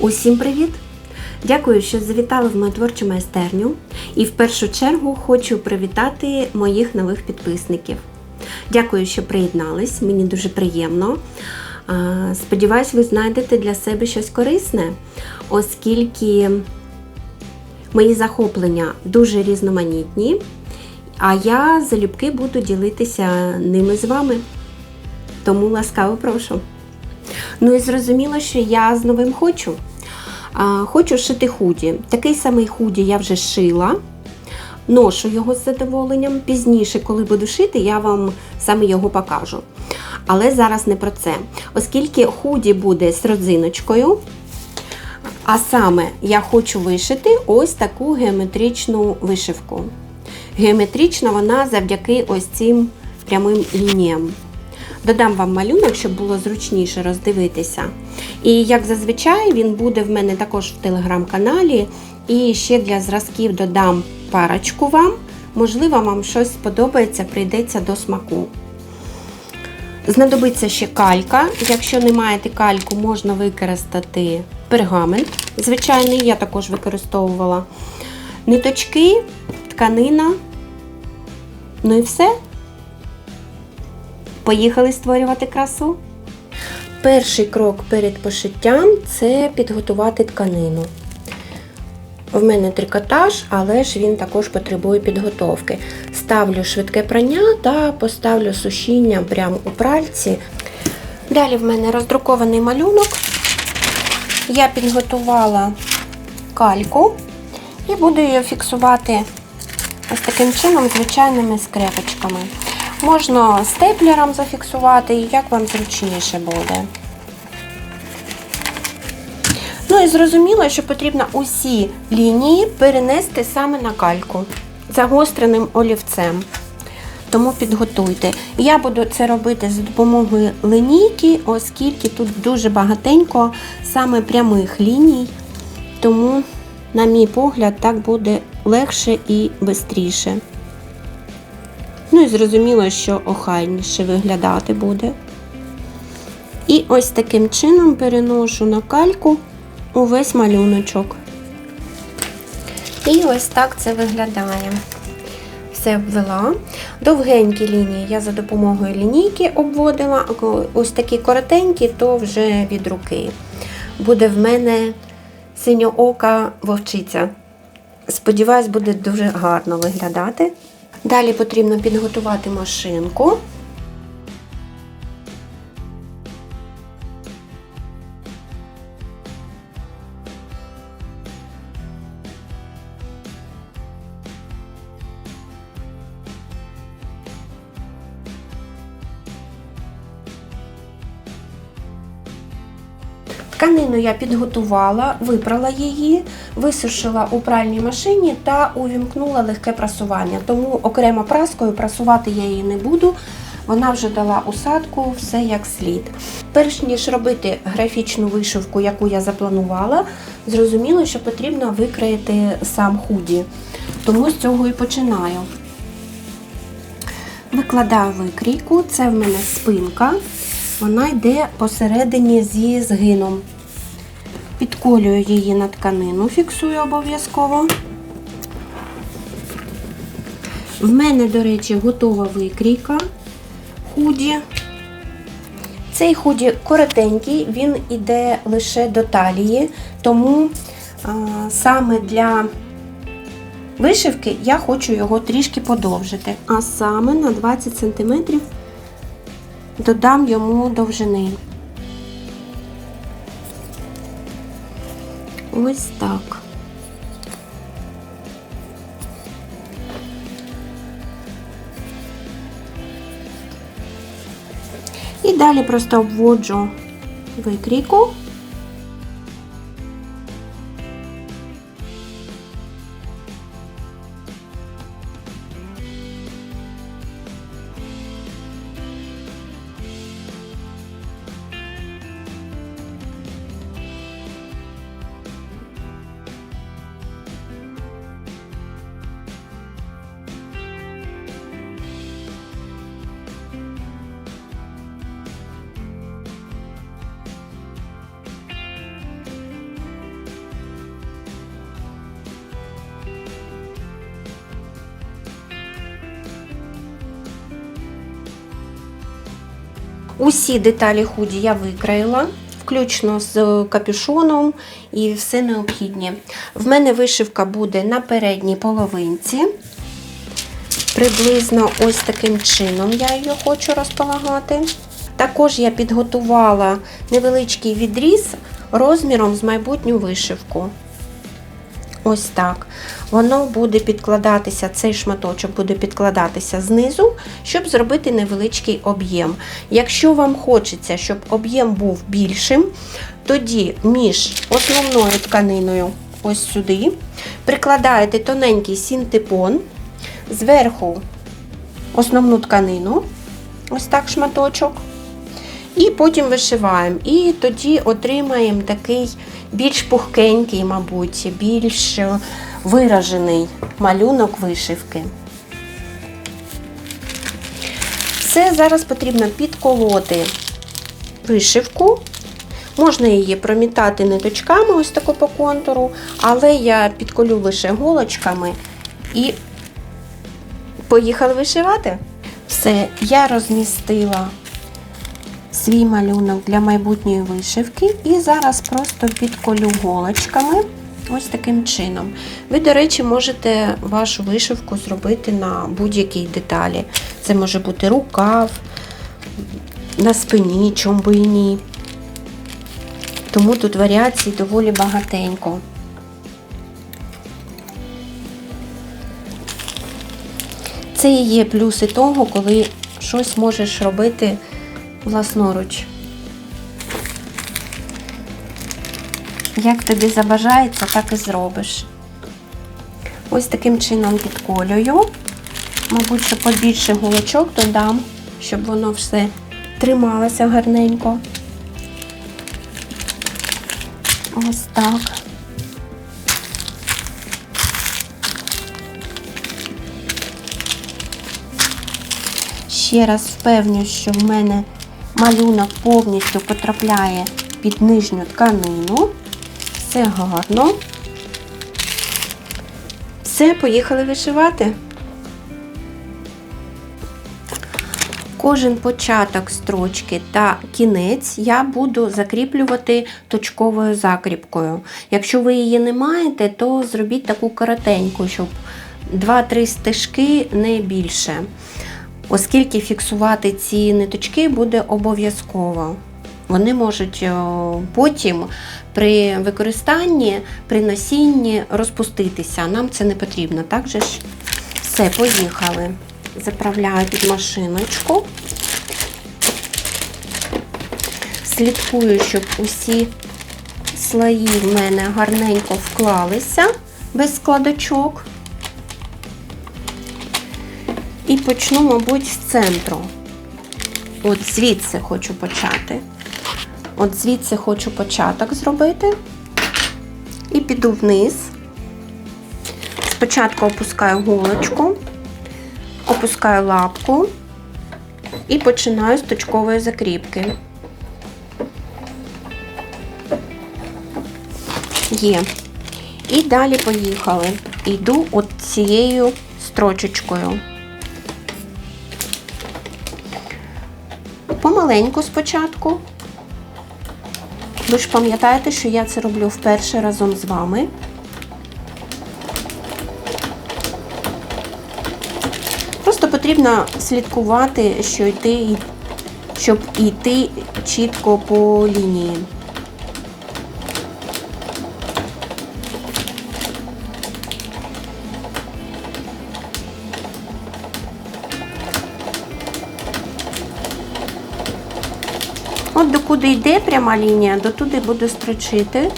Усім привіт! Дякую, що завітали в мою творчу майстерню. І в першу чергу хочу привітати моїх нових підписників. Дякую, що приєднались, мені дуже приємно. Сподіваюсь, ви знайдете для себе щось корисне, оскільки мої захоплення дуже різноманітні, а я залюбки буду ділитися ними з вами. Тому ласкаво прошу. Ну і зрозуміло, що я з новим хочу. Хочу шити худі. Такий самий худі я вже шила. Ношу його з задоволенням. Пізніше, коли буду шити, я вам саме його покажу. Але зараз не про це. Оскільки худі буде з родзиночкою, а саме я хочу вишити ось таку геометричну вишивку. Геометрична вона завдяки ось цим прямим лініям. Додам вам малюнок, щоб було зручніше роздивитися. І як зазвичай, він буде в мене також в телеграм-каналі. І ще для зразків додам парочку вам. Можливо, вам щось сподобається, прийдеться до смаку. Знадобиться ще калька. Якщо не маєте кальку, можна використати пергамент. Звичайний, я також використовувала ниточки, тканина. Ну і все. Поїхали створювати красу. Перший крок перед пошиттям це підготувати тканину. В мене трикотаж, але ж він також потребує підготовки. Ставлю швидке прання та поставлю сушіння прямо у пральці. Далі в мене роздрукований малюнок. Я підготувала кальку і буду її фіксувати ось таким чином звичайними скрепочками. Можна степлером зафіксувати, як вам зручніше буде. Ну і зрозуміло, що потрібно усі лінії перенести саме на кальку загостреним олівцем. Тому підготуйте. Я буду це робити за допомогою линійки, оскільки тут дуже багатенько саме прямих ліній. Тому, на мій погляд, так буде легше і швидше. Ну і зрозуміло, що охайніше виглядати буде. І ось таким чином переношу на кальку увесь малюночок. І ось так це виглядає. Все обвела. Довгенькі лінії я за допомогою лінійки обводила, ось такі коротенькі, то вже від руки. Буде в мене синьоока вовчиця. Сподіваюсь, буде дуже гарно виглядати. Далі потрібно підготувати машинку. Я підготувала, випрала її, висушила у пральній машині та увімкнула легке прасування. Тому окремо праскою прасувати я її не буду. Вона вже дала усадку, все як слід. Перш ніж робити графічну вишивку, яку я запланувала, зрозуміло, що потрібно викроїти сам худі. Тому з цього і починаю. Викладаю викрійку, це в мене спинка. Вона йде посередині зі згином. Підколюю її на тканину, фіксую обов'язково. В мене, до речі, готова викрійка худі. Цей худі коротенький, він йде лише до талії, тому а, саме для вишивки я хочу його трішки подовжити. А саме на 20 см додам йому довжини. Ось так. І далі просто обводжу викрійку. Усі деталі худі я викраїла, включно з капюшоном і все необхідне. В мене вишивка буде на передній половинці. Приблизно ось таким чином я її хочу розполагати. Також я підготувала невеличкий відріз розміром з майбутню вишивку. Ось так. Воно буде підкладатися, цей шматочок буде підкладатися знизу, щоб зробити невеличкий об'єм. Якщо вам хочеться, щоб об'єм був більшим, тоді між основною тканиною, ось сюди, прикладаєте тоненький синтепон, зверху основну тканину, ось так шматочок. І потім вишиваємо. І тоді отримаємо такий більш пухкенький, мабуть, більш виражений малюнок вишивки. Все зараз потрібно підколоти вишивку. Можна її промітати ниточками, ось тако по контуру, але я підколю лише голочками і поїхали вишивати. Все, я розмістила свій малюнок для майбутньої вишивки і зараз просто підколю голочками. Ось таким чином. Ви, до речі, можете вашу вишивку зробити на будь-якій деталі. Це може бути рукав, на спині, чому би і ні. Тому тут варіацій доволі багатенько. Це і є плюси того, коли щось можеш робити власноруч. Як тобі забажається, так і зробиш. Ось таким чином підколюю. Мабуть, що побільше голочок додам, щоб воно все трималося гарненько. Ось так. Ще раз впевню, що в мене малюнок повністю потрапляє під нижню тканину. Все гарно. Все, поїхали вишивати. Кожен початок строчки та кінець я буду закріплювати точковою закріпкою. Якщо ви її не маєте, то зробіть таку коротеньку, щоб 2-3 стежки не більше. Оскільки фіксувати ці ниточки буде обов'язково. Вони можуть потім при використанні, при носінні розпуститися. Нам це не потрібно. Так же ж? Все, поїхали. Заправляю під машиночку. Слідкую, щоб усі слої в мене гарненько вклалися без складочок. І почну, мабуть, з центру. От звідси хочу почати. От звідси хочу початок зробити. І піду вниз. Спочатку опускаю голочку, опускаю лапку і починаю з точкової закріпки. Є. І далі поїхали. Йду от цією строчечкою. Помаленьку спочатку. Ви ж пам'ятаєте, що я це роблю вперше разом з вами. Просто потрібно слідкувати, що йти, щоб йти чітко по лінії. От докуди йде пряма лінія, дотуди буду строчити.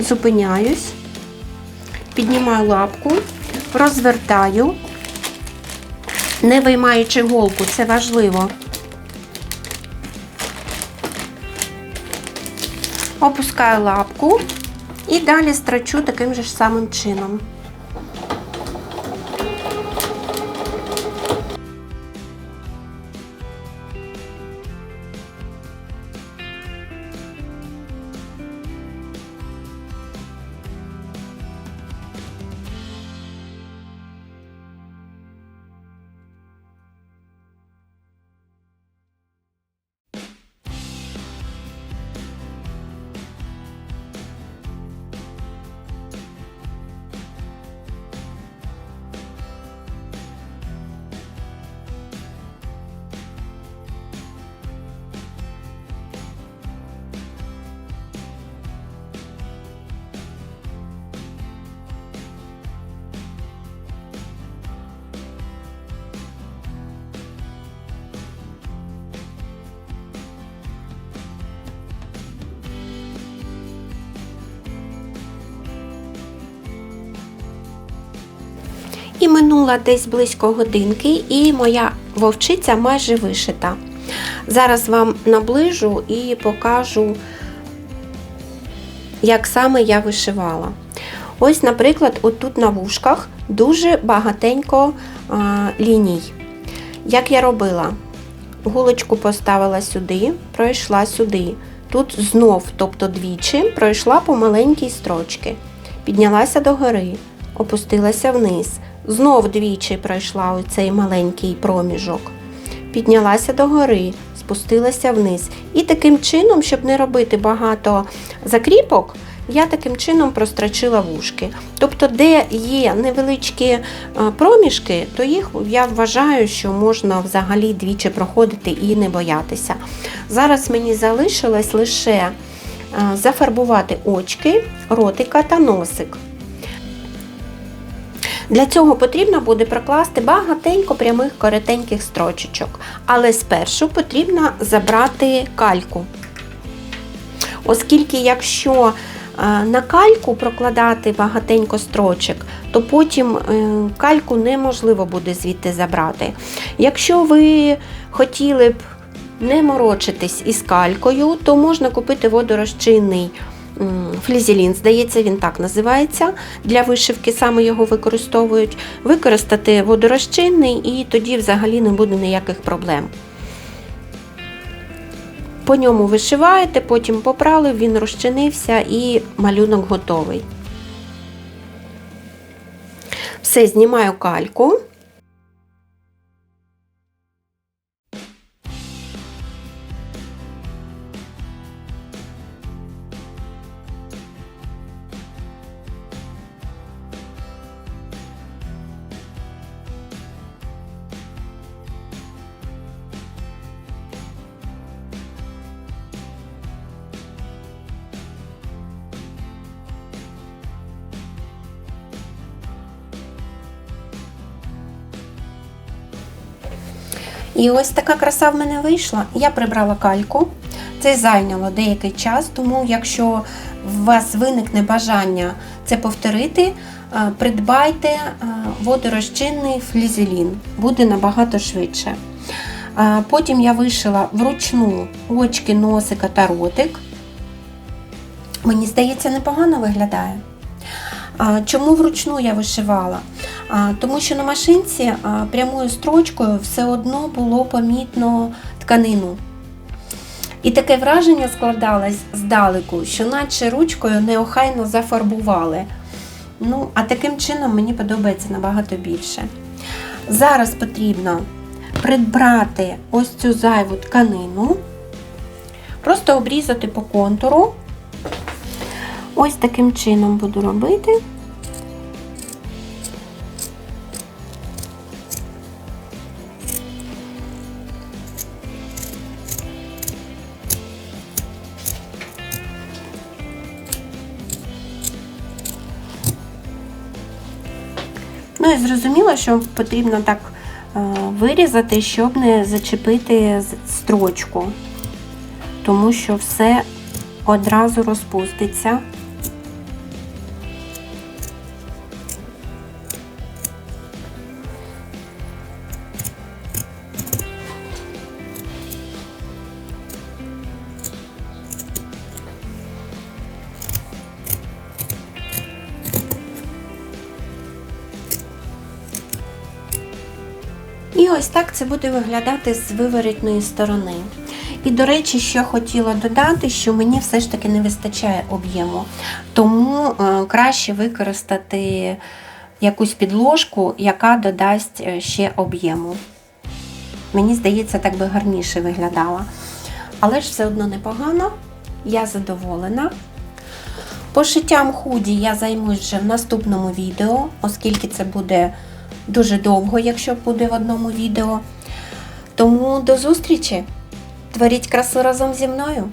Зупиняюсь, піднімаю лапку, розвертаю, не виймаючи голку, це важливо. Опускаю лапку і далі строчу таким же ж самим чином. І минула десь близько годинки, і моя вовчиця майже вишита. Зараз вам наближу і покажу, як саме я вишивала. Ось, наприклад, отут на вушках дуже багатенько а, ліній. Як я робила? Гулочку поставила сюди, пройшла сюди. Тут знов, тобто двічі, пройшла по маленькій строчці. Піднялася догори, опустилася вниз. Знов двічі пройшла оцей маленький проміжок. Піднялася догори, спустилася вниз. І таким чином, щоб не робити багато закріпок, я таким чином прострочила вушки. Тобто, де є невеличкі е, проміжки, то їх я вважаю, що можна взагалі двічі проходити і не боятися. Зараз мені залишилось лише е, зафарбувати очки, ротика та носик. Для цього потрібно буде прокласти багатенько прямих коротеньких строчечок, але спершу потрібно забрати кальку. Оскільки, якщо е, на кальку прокладати багатенько строчок, то потім е, кальку неможливо буде звідти забрати. Якщо ви хотіли б не морочитись із калькою, то можна купити водорозчинний флізелін, здається, він так називається. Для вишивки саме його використовують. Використати водорозчинний і тоді взагалі не буде ніяких проблем. По ньому вишиваєте, потім попрали, він розчинився і малюнок готовий. Все, знімаю кальку. І ось така краса в мене вийшла. Я прибрала кальку. Це зайняло деякий час, тому якщо у вас виникне бажання це повторити, е, придбайте е, водорозчинний флізелін, буде набагато швидше. Е, Потім я вишила вручну очки, носика та ротик. Мені здається, непогано виглядає. Чому вручну я вишивала? Тому що на машинці прямою строчкою все одно було помітно тканину. І таке враження складалось здалеку, що наче ручкою неохайно зафарбували. Ну, а таким чином мені подобається набагато більше. Зараз потрібно придбати ось цю зайву тканину, просто обрізати по контуру. Ось таким чином буду робити. Зрозуміло, що потрібно так е, вирізати, щоб не зачепити строчку, тому що все одразу розпуститься. Ось так це буде виглядати з виворітної сторони. І, до речі, що хотіла додати, що мені все ж таки не вистачає об'єму. Тому е, краще використати якусь підложку, яка додасть е, ще об'єму. Мені здається, так би гарніше виглядала. Але ж все одно непогано, я задоволена. Пошиттям худі я займусь вже в наступному відео, оскільки це буде дуже довго, якщо буде в одному відео. Тому до зустрічі! Творіть красу разом зі мною!